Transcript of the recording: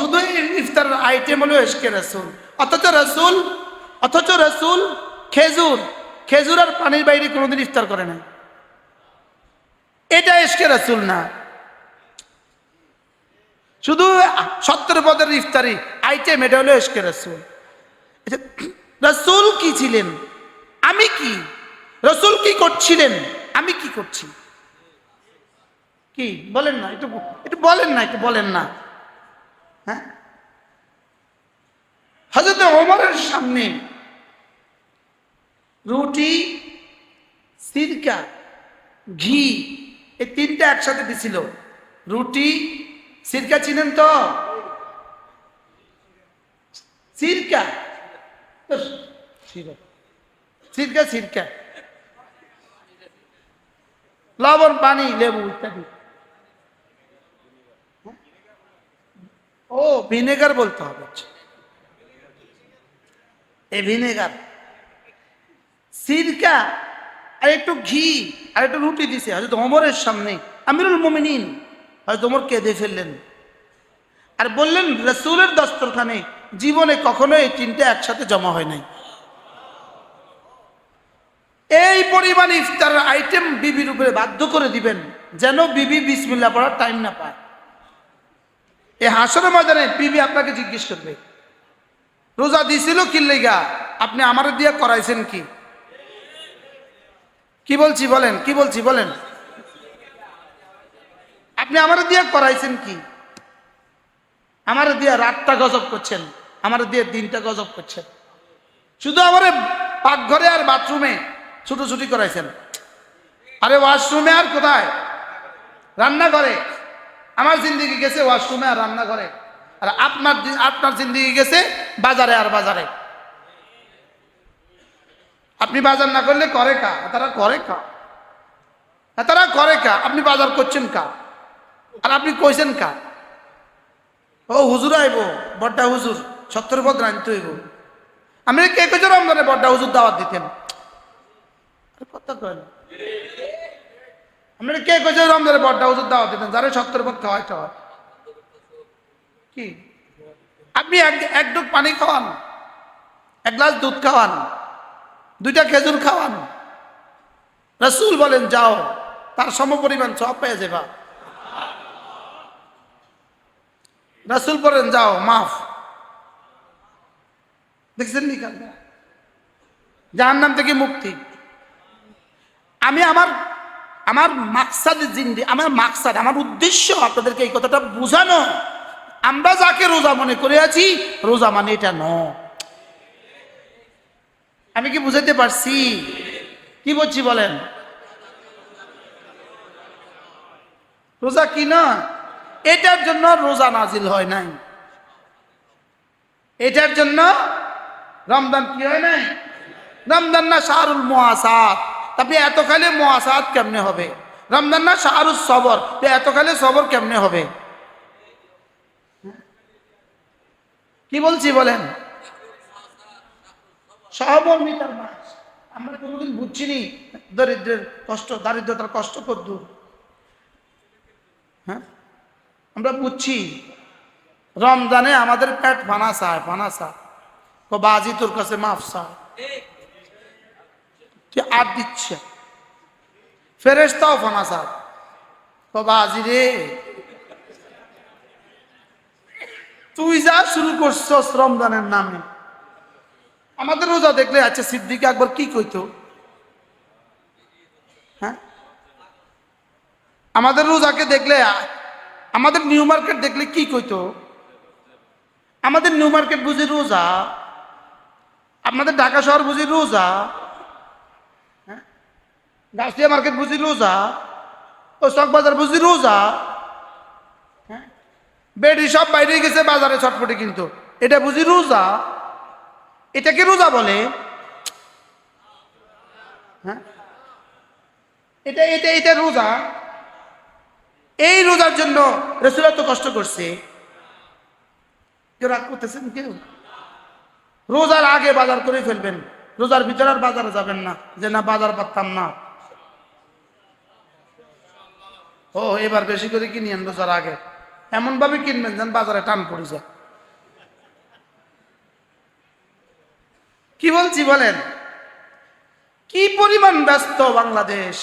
শুধু ইফতার আইটেম হলো এসকে রসুল। অথচ রসুল অথচ রসুল খেজুর খেজুর আর পানির বাইরে কোনোদিন ইফতার করে না এটা এসকে রসুল না। শুধু সত্তর পদের ইফতারি আইটেম এটা হলো এসকে রসুল। আচ্ছা, রসুল কি ছিলেন? আমি কি? রসুল কি করছিলেন? আমি কি করছি? কি? বলেন না একটু একটু বলেন না একটু বলেন না। হ্যাঁ? হজরত ওমরের সামনে রুটি, সিরকা, ঘি, এই তিনটা একসাথে দিছিল। রুটি, সিরকা চিনেন তো? সিরকা। সিরকা সিরকা। লবণ, পানি, লেবু ইত্যাদি। ভিনেগার বলতে হবে। এই ভিনেগার। সিরকা, আর একটু ঘি, আর একটু রুটি দিছে। হয়তো অমরের সামনে। আমিরুল মোমিনিন হয়তো অমর কেঁদে ফেললেন। আর বললেন, রসুলের দস্তরখানে জীবনে কখনো এই তিনটে একসাথে জমা হয় নাই। এই পরিমাণ ইফতারের আইটেম বিবির উপরে বাধ্য করে দিবেন, যেন বিবি বিসমিল্লা পড়ার টাইম না পায়। এই হাসরের ময়দানে বিবি আপনাকে জিজ্ঞেস করবে, রোজা দিছিল কি লেগা? আপনি আমার দিয়ে করাইছেন কি? কি বলছি বলেন, কি বলছি বলেন? আপনি আমার দিয়ে করাইছেন কি? আমার দিয়ে রাতটা গজব করছেন, আমার দিয়ে দিনটা গজব করছেন। শুধু আমার পাকঘরে আর বাথরুমে ছুটোছুটি করাইছেন। আরে ওয়াশরুমে আর কোথায়? রান্নাঘরে। আমার জিন্দিগি গেছে ওয়াশরুমে আর রান্নাঘরে। আর আপনার আপনার জিন্দিগি গেছে বাজারে আর বাজারে। আপনি বাজার না করলে করে কা? তারা করে কা? তারা করে কা? আপনি বাজার করছেন কা? আর আপনি কইছেন কা? ও, হুজুর আইব বড্ডা হুজুর সত্তর পদ রাঁধতে হইব। আমি কে কেছে রমজানে বড্ডা হুজুর দাওয়াত দিতেন? কথা কয় আমি কে কেছে রমজানে বড্ডা হুজুর দাওয়াত দিতেন। যারা সত্তর কি? আপনি এক ডুব পানি খাওয়ান, এক গ্লাস দুধ খাওয়ান, দুইটা খেজুর খাওয়ান। রসুল বলেন, যাও, তার সমপরিমাণ সব পেয়ে যাবা। রসুল বলেন, যাও, মাফ। দেখছেন নি কাল যার নাম থেকে মুক্তি। আমি আমার আমার মাকসাদ জিন্দি, আমার মাকসাদ, আমার উদ্দেশ্য আপনাদেরকে এই কথাটা বোঝানো। আমরা যাকে রোজা মনে করে আছি, রোজা মানে এটা ন। আমি কি বুঝাতে পারছি? কি বলছি বলেন? রোজা কি না? এটার জন্য রোজা নাজিল হয় নাই। এটার জন্য রমদান কি হয় নাই? রমদান না শাহরুল মহাসাদ আপনি এত খালে মহাসাদ কেমনে হবে? রমজান না শাহরুল সবর, তো এত খালে সবর কেমনে হবে? কি বলছি বলেন? সহমর্মিতার মাস। আমরা কোনোদিন বুঝছিনি দরিদ্রের কষ্ট, দারিদ্রতার কষ্ট কত দূর। হ্যাঁ? আমরা বুঝছি। রমজানে আমাদের পেট ফানা চায় বাজি তোর কাছে মাফ আর দিচ্ছে। ফেরেস্তাও ফানা চায় ও বাজি রে। তুই যা শুরু করছস রমজানের নামে। আমাদের রোজা দেখলে আচ্ছা সিদ্দিক একবার কি কইতো? হ্যাঁ? আমাদের রোজাকে দেখলে, আমাদের নিউ মার্কেট দেখলে কি কইতো? আমাদের নিউ মার্কেট বুঝি রোজা। আপনাদের ঢাকা শহর বুঝি রোজা। গাছিয়া মার্কেট বুঝি রোজা ও চক বাজার বুঝি রোজা হ্যাঁ? বেডি সব বাইরে গেছে, বাজারে ছটফটে কিন্তু। এটা বুঝি রোজা এটাকে রোজা বলে? হ্যাঁ? এটা এটা এটা রোজা এই রোজার জন্য রসুল তো কষ্ট করছে। কেউ রাগ করতেছেন কেউ? রোজার আগে বাজার করে ফেলবেন। রোজার ভিতরে আর বাজারে যাবেন না। যে না, বাজার পারতাম না। ও, এবার বেশি করে কিনে কিনিয়েন যার আগে। এমনভাবে কিনবেন যেন বাজারে টান পড়ে যায়। কি বলছি বলেন? কি পরিমাণ ব্যস্ত বাংলাদেশ?